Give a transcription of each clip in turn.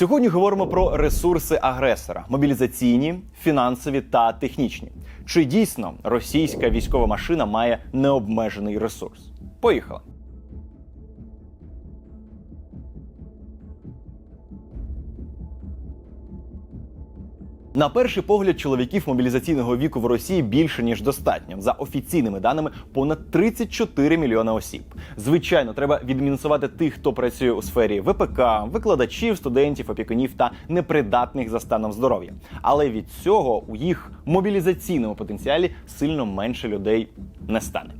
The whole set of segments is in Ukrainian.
Сьогодні говоримо про ресурси агресора: мобілізаційні, фінансові та технічні. Чи дійсно російська військова машина має необмежений ресурс? Поїхали. На перший погляд, чоловіків мобілізаційного віку в Росії більше ніж достатньо. За офіційними даними, понад 34 мільйони осіб. Звичайно, треба відмінусувати тих, хто працює у сфері ВПК, викладачів, студентів, опікунів та непридатних за станом здоров'я. Але від цього у їх мобілізаційному потенціалі сильно менше людей не стане.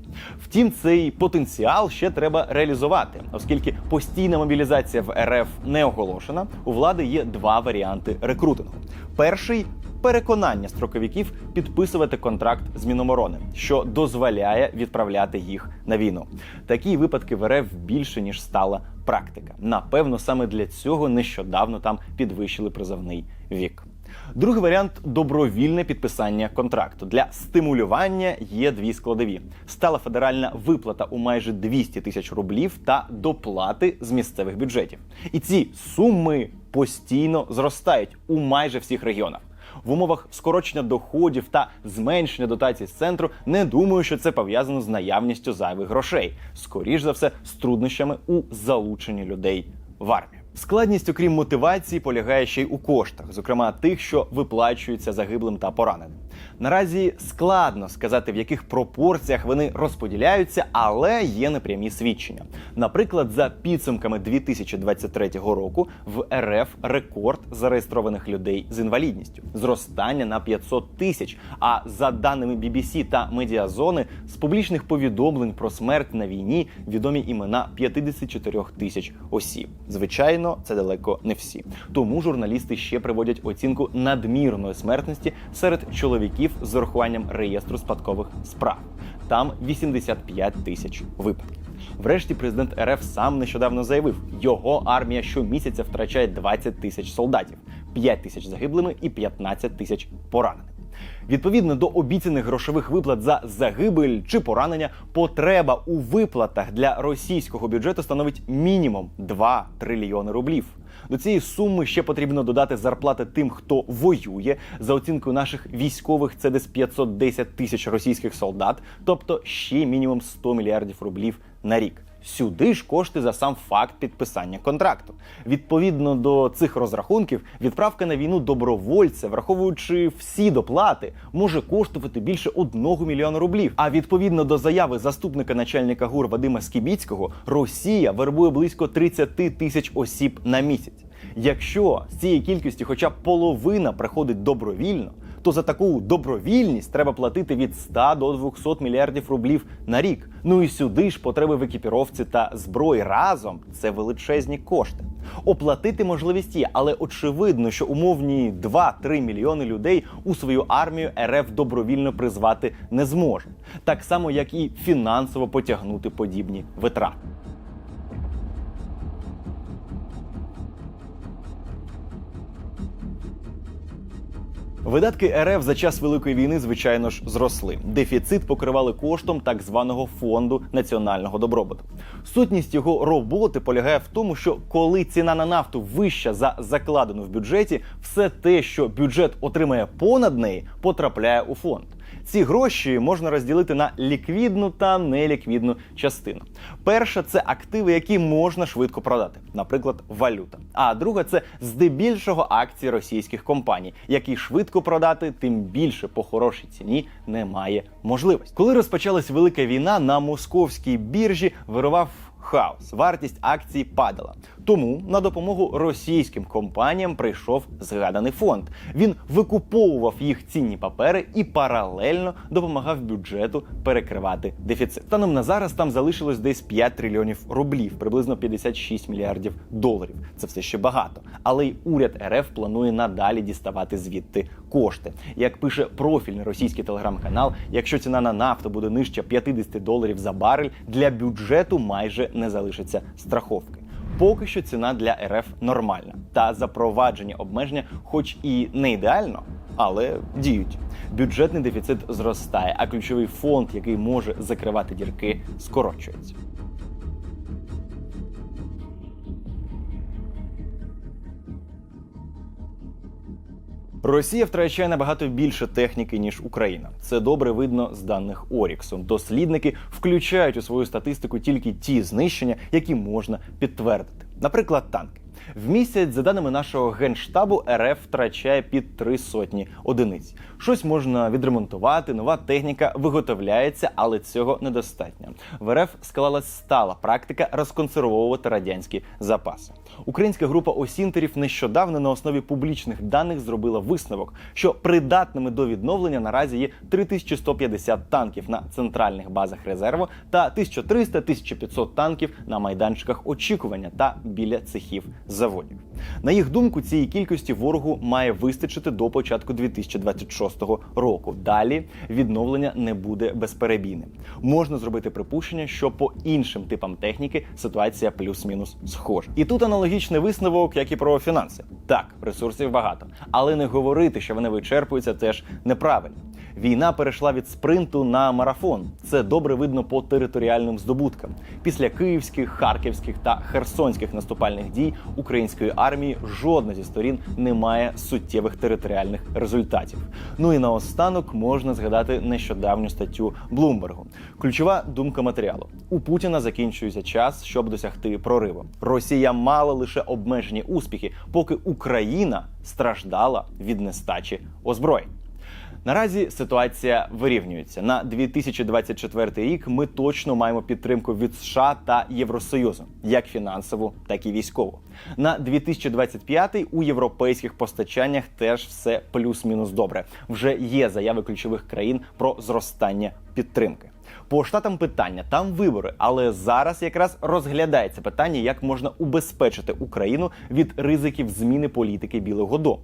Втім, цей потенціал ще треба реалізувати, оскільки постійна мобілізація в РФ не оголошена. У влади є два варіанти рекрутингу. Перший переконання строковиків підписувати контракт з Міноборони, що дозволяє відправляти їх на війну. Такі випадки в РФ більше ніж стала практика. Напевно, саме для цього нещодавно там підвищили призовний вік. Другий варіант добровільне підписання контракту. Для стимулювання є дві складові: стала федеральна виплата у майже 200 тисяч рублів та доплати з місцевих бюджетів. І ці суми постійно зростають у майже всіх регіонах. В умовах скорочення доходів та зменшення дотацій з центру не думаю, що це пов'язано з наявністю зайвих грошей. Скоріш за все, з труднощами у залученні людей в армію. Складність, окрім мотивації, полягає ще й у коштах, зокрема тих, що виплачуються загиблим та пораненим. Наразі складно сказати, в яких пропорціях вони розподіляються, але є непрямі свідчення. Наприклад, за підсумками 2023 року в РФ рекорд зареєстрованих людей з інвалідністю зростання на 500 тисяч. А за даними BBC та медіазони, з публічних повідомлень про смерть на війні відомі імена 54 тисяч осіб. Звичайно, це далеко не всі. Тому журналісти ще приводять оцінку надмірної смертності серед чоловіків з урахуванням реєстру спадкових справ. Там 85 тисяч випадків. Врешті президент РФ сам нещодавно заявив, його армія щомісяця втрачає 20 тисяч солдатів, 5 тисяч загиблими і 15 тисяч пораненими. Відповідно до обіцяних грошових виплат за загибель чи поранення, потреба у виплатах для російського бюджету становить мінімум 2 трильйони рублів. До цієї суми ще потрібно додати зарплати тим, хто воює. За оцінкою наших військових, це десь 510 тисяч російських солдат, тобто ще мінімум 100 мільярдів рублів на рік. Сюди ж кошти за сам факт підписання контракту. Відповідно до цих розрахунків, відправка на війну добровольця, враховуючи всі доплати, може коштувати більше 1 мільйона рублів. А відповідно до заяви заступника начальника ГУР Вадима Скібіцького, Росія вербує близько 30 тисяч осіб на місяць. Якщо з цієї кількості, хоча б половина приходить добровільно, то за таку добровільність треба платити від 100 до 200 мільярдів рублів на рік. Ну і сюди ж потреби в екіпіровці та зброї разом це величезні кошти. Оплатити можливість є, але очевидно, що умовні 2-3 мільйони людей у свою армію РФ добровільно призвати не зможе, так само як і фінансово потягнути подібні витрати. Видатки РФ за час великої війни, звичайно ж, зросли. Дефіцит покривали коштом так званого фонду національного добробуту. Сутність його роботи полягає в тому, що коли ціна на нафту вища за закладену в бюджеті, все те, що бюджет отримає понад неї, потрапляє у фонд. Ці гроші можна розділити на ліквідну та неліквідну частину. Перша це активи, які можна швидко продати, наприклад, валюта. А друга це здебільшого акції російських компаній, які швидко продати, тим більше по хорошій ціні немає можливості. Коли розпочалась велика війна, на московській біржі вирував хаос. Вартість акцій падала. Тому на допомогу російським компаніям прийшов згаданий фонд. Він викуповував їх цінні папери і паралельно допомагав бюджету перекривати дефіцит. Станом на зараз там залишилось десь 5 трильйонів рублів, приблизно 56 мільярдів доларів. Це все ще багато. Але й уряд РФ планує надалі діставати звідти кошти. Як пише профільний російський телеграм-канал, якщо ціна на нафту буде нижче 50 доларів за барель, для бюджету майже не залишиться страховки. Поки що ціна для РФ нормальна, та запровадження обмеження, хоч і не ідеально, але діють. Бюджетний дефіцит зростає, а ключовий фонд, який може закривати дірки, скорочується. Росія втрачає набагато більше техніки ніж Україна. Це добре видно з даних Оріксу. Дослідники включають у свою статистику тільки ті знищення, які можна підтвердити. Наприклад, танки. В місяць, за даними нашого генштабу, РФ втрачає під три сотні одиниць. Щось можна відремонтувати, нова техніка виготовляється, але цього недостатньо. В РФ склалась стала практика розконсервовувати радянські запаси. Українська група осінтерів нещодавно на основі публічних даних зробила висновок, що придатними до відновлення наразі є 3150 танків на центральних базах резерву та 1300-1500 танків на майданчиках очікування та біля цехів заводів. На їх думку, цієї кількості ворогу має вистачити до початку 2026 року. Далі відновлення не буде безперебійним. Можна зробити припущення, що по іншим типам техніки ситуація плюс-мінус схожа. І тут аналогічний висновок, як і про фінанси. Так, ресурсів багато, але не говорити, що вони вичерпуються, теж неправильно. Війна перейшла від спринту на марафон. Це добре видно по територіальним здобуткам. Після київських, харківських та херсонських наступальних дій української армії жодна зі сторін не має суттєвих територіальних результатів. Ну і наостанок можна згадати нещодавню статтю Блумбергу. Ключова думка матеріалу: у Путіна закінчується час, щоб досягти прориву. Росія мала лише обмежені успіхи, поки Україна страждала від нестачі озброєнь. Наразі ситуація вирівнюється на 2024 рік. Ми точно маємо підтримку від США та Євросоюзу, як фінансову, так і військову. На 2025 у європейських постачаннях теж все плюс-мінус добре. Вже є заяви ключових країн про зростання підтримки. По штатам питання там вибори, але зараз якраз розглядається питання, як можна убезпечити Україну від ризиків зміни політики Білого Дому.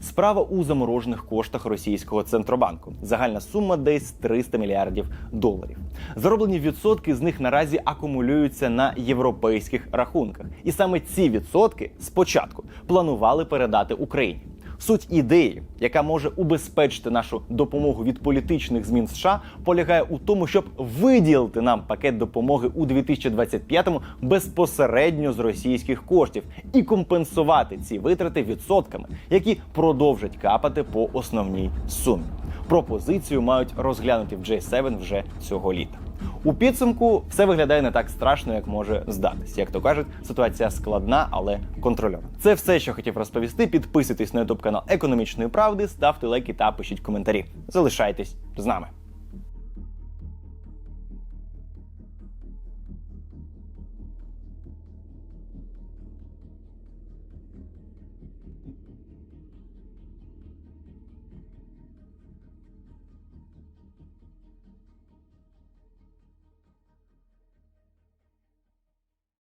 Справа у заморожених коштах російського центробанку. Загальна сума десь 300 мільярдів доларів. Зароблені відсотки з них наразі акумулюються на європейських рахунках, і саме ці відсотки спочатку планували передати Україні. Суть ідеї, яка може убезпечити нашу допомогу від політичних змін США, полягає у тому, щоб виділити нам пакет допомоги у 2025-му безпосередньо з російських коштів і компенсувати ці витрати відсотками, які продовжать капати по основній сумі. Пропозицію мають розглянути в J7 вже цього літа. У підсумку все виглядає не так страшно, як може здатись. Як то кажуть, ситуація складна, але контрольована. Це все, що хотів розповісти. Підписуйтесь на ютуб канал економічної правди, ставте лайки та пишіть коментарі. Залишайтесь з нами.